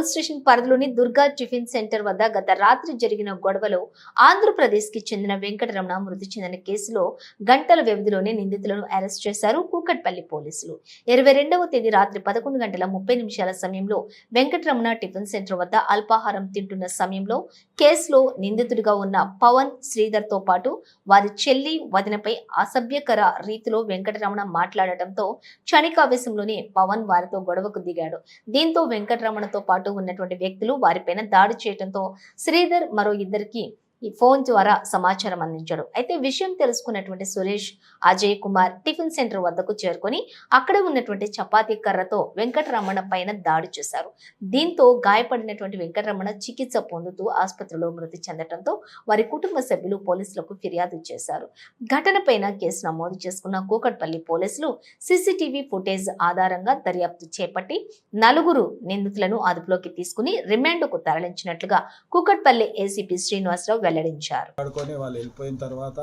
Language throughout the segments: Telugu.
పోలీస్ స్టేషన్ పరిధిలోని దుర్గా టిఫిన్ సెంటర్ వద్ద గత రాత్రి జరిగిన గొడవలో ఆంధ్రప్రదేశ్కి చెందిన వెంకటరమణ మృతి చెందిన కేసులో గంటల వ్యవధిలోనే నిందితులను అరెస్ట్ చేశారు కూకట్పల్లి పోలీసులు. ఇరవై రెండవ తేదీ రాత్రి పదకొండు గంటల ముప్పై నిమిషాల సమయంలో వెంకటరమణ టిఫిన్ సెంటర్ వద్ద అల్పాహారం తింటున్న సమయంలో కేసులో నిందితుడిగా ఉన్న పవన్ శ్రీధర్తో పాటు వారి చెల్లి వదినపై అసభ్యకర రీతిలో వెంకటరమణ మాట్లాడటంతో క్షణికావేశంలోనే పవన్ వారితో గొడవకు దిగాడు. దీంతో వెంకటరమణతో పాటు ఉన్నటువంటి వ్యక్తులు వారిపైన దాడి చేయడంతో శ్రీధర్ మరో ఇద్దరికి ఈ ఫోన్ ద్వారా సమాచారం అందించాడు. అయితే విషయం తెలుసుకున్నటువంటి సురేష్ అజయ్ కుమార్ టిఫిన్ సెంటర్ వద్దకు చేరుకొని అక్కడ ఉన్నటువంటి చపాతీ కర్రతో వెంకటరమణ పైన దాడి చేశారు. దీంతో గాయపడినటువంటి వెంకటరమణ చికిత్స పొందుతూ ఆసుపత్రిలో మృతి చెందడంతో వారి కుటుంబ సభ్యులు పోలీసులకు ఫిర్యాదు చేశారు. ఘటనపైన కేసు నమోదు చేసుకున్న కూకట్పల్లి పోలీసులు సీసీటీవీ ఫుటేజ్ ఆధారంగా దర్యాప్తు చేపట్టి నలుగురు నిందితులను అదుపులోకి తీసుకుని రిమాండ్కు తరలించినట్లుగా కూకట్పల్లి ఏసీపీ శ్రీనివాసరావు వెల్లడించారు. ఆడుకొని వాళ్ళు వెళ్ళిపోయిన తర్వాత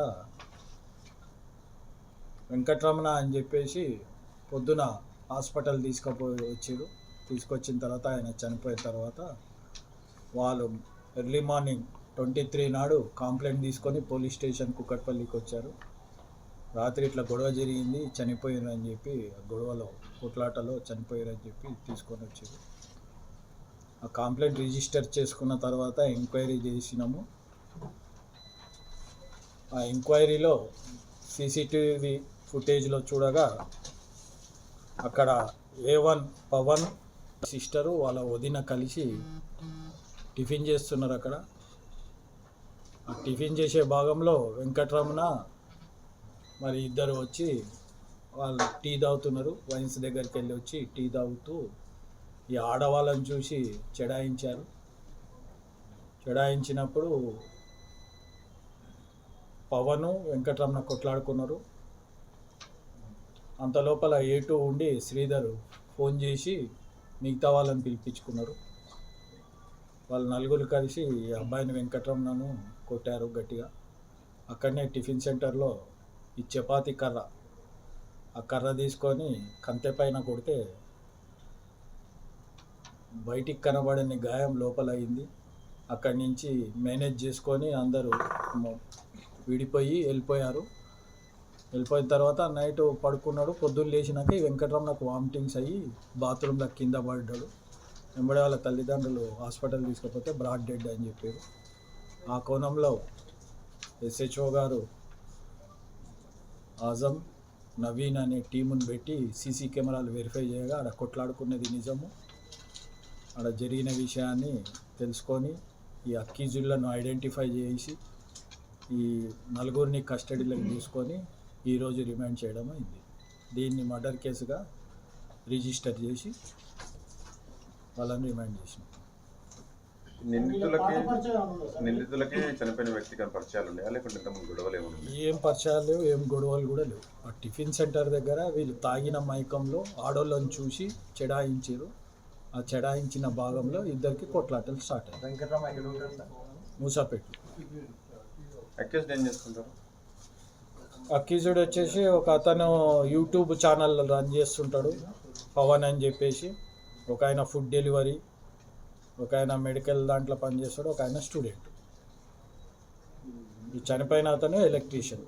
వెంకటరమణ అని చెప్పేసి పొద్దున హాస్పిటల్ తీసుకుపోయి వచ్చారు. తీసుకొచ్చిన తర్వాత ఆయన చనిపోయిన తర్వాత వాళ్ళు ఎర్లీ మార్నింగ్ ట్వంటీ త్రీ నాడు కంప్లైంట్ తీసుకొని పోలీస్ స్టేషన్ కుక్కట్పల్లికి వచ్చారు. రాత్రి ఇట్లా గొడవ జరిగింది చనిపోయిందని చెప్పి ఆ గొడవలో కొట్లాటలో చనిపోయారు అని చెప్పి తీసుకొని వచ్చారు. ఆ కంప్లైంట్ రిజిస్టర్ చేసుకున్న తర్వాత ఎంక్వైరీ చేసినాము. ఆ ఎంక్వైరీలో సీసీటీవీ ఫుటేజ్లో చూడగా అక్కడ ఏ వన్ పవన్ సిస్టరు వాళ్ళ వదిన కలిసి టిఫిన్ చేస్తున్నారు అక్కడ. ఆ టిఫిన్ చేసే భాగంలో వెంకటరమణ మరి ఇద్దరు వచ్చి వాళ్ళు టీ తాగుతున్నారు. వైన్స్ దగ్గరికి వెళ్ళి వచ్చి టీ తాగుతూ ఈ ఆడవాళ్ళని చూసి చెడాయించారు. చెడాయించినప్పుడు పవన్ వెంకటరమణ కొట్లాడుకున్నారు. అంత లోపల ఏటూ ఉండి శ్రీధర్ ఫోన్ చేసి మిగతా వాళ్ళని పిలిపించుకున్నారు. వాళ్ళు నలుగురు కలిసి అబ్బాయిని వెంకటరమణను కొట్టారు గట్టిగా. అక్కడనే టిఫిన్ సెంటర్లో ఈ చపాతి కర్ర ఆ కర్ర తీసుకొని కంతె పైన కొడితే బయటికి కనబడని గాయం లోపల అయింది. అక్కడి నుంచి మేనేజ్ చేసుకొని అందరూ విడిపోయి వెళ్ళిపోయారు. వెళ్ళిపోయిన తర్వాత నైట్ పడుకున్నాడు. పొద్దున్న లేచినాక ఈ వెంకటరమణకు వామిటింగ్స్ అయ్యి బాత్రూంలో కింద పడ్డాడు. వెంబడి వాళ్ళ తల్లిదండ్రులు హాస్పిటల్ తీసుకపోతే బ్రాడ్ డెడ్ అని చెప్పారు. ఆ కోణంలో ఎస్హెచ్ఓ గారు ఆజం నవీన్ అనే టీముని పెట్టి సీసీ కెమెరాలు వెరిఫై చేయగా ఆడ కొట్లాడుకున్నది నిజము. ఆడ జరిగిన విషయాన్ని తెలుసుకొని ఈ అక్కీజులను ఐడెంటిఫై చేసి ఈ నలుగురిని కస్టడీలోకి తీసుకొని ఈరోజు రిమాండ్ చేయడం అయింది. దీన్ని మర్డర్ కేసుగా రిజిస్టర్ చేసి వాళ్ళని రిమాండ్ చేసినాం. నిందితులకి నిందితులకి చనిపోయిన వ్యక్తికి ఏమైనా పరిచయాలు ఉన్నాయా? లేకుంటే ఇంతకుముందు గొడవలు ఏమైనా ఏం పరిచయాలు లేవు ఏం గొడవలు కూడా లేవు. ఆ టిఫిన్ సెంటర్ దగ్గర వీళ్ళు తాగిన మైకంలో ఆడోళ్ళని చూసి చెడాయించారు. ఆ చెడాయించిన భాగంలో ఇద్దరికి కొట్లాటలు స్టార్ట్ అయ్యాయి. మూసాపేట. అక్యూజ్డ్ ఏం చేసుకుంటారు అక్యూజ్డ్ వచ్చేసి ఒక అతను యూట్యూబ్ ఛానల్ రన్ చేస్తుంటాడు పవన్ అని చెప్పేసి. ఒక ఆయన ఫుడ్ డెలివరీ ఒక ఆయన మెడికల్ దాంట్లో పనిచేస్తాడు ఒక ఆయన స్టూడెంట్. ఈ చనిపోయిన అతను ఎలక్ట్రీషియన్.